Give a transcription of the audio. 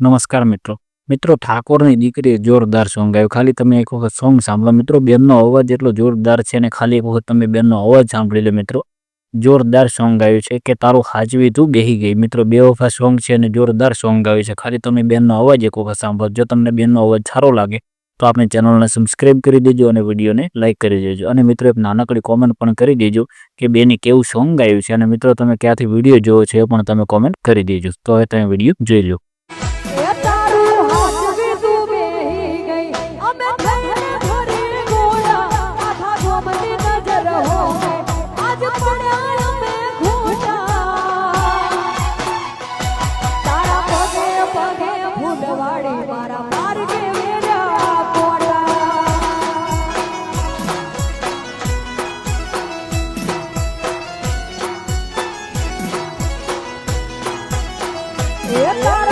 નમસ્કાર મિત્રો. મિત્રો, ઠાકોરની દીકરીએ જોરદાર સોંગ ગાયું. ખાલી તમે એક વખત સોંગ સાંભળો. મિત્રો, બેનનો અવાજ એટલો જોરદાર છે અને ખાલી એક વખત તમે બેનનો અવાજ સાંભળી લો મિત્રો. જોરદાર સોંગ ગાયું છે કે તારું હાજવી તું બેહી ગઈ. મિત્રો, બે વખત સોંગ છે અને જોરદાર સોંગ ગાયું છે. ખાલી તમે બેનનો અવાજ એક વખત સાંભળો. જો તમને બેનનો અવાજ સારો લાગે, તો આપણે ચેનલને સબસ્ક્રાઇબ કરી દેજો અને વિડીયોને લાઇક કરી દેજો. અને મિત્રો, એક નાનકડી કોમેન્ટ પણ કરી દેજો કે બેને કેવું સોંગ ગાયું છે. અને મિત્રો, તમે ક્યાંથી વીડિયો જોવો છો એ પણ તમે કોમેન્ટ કરી દેજો. તો હવે તમે વીડિયો જોઈ લો પગે મારા માર્ગે વેર્યા કોટા હોડી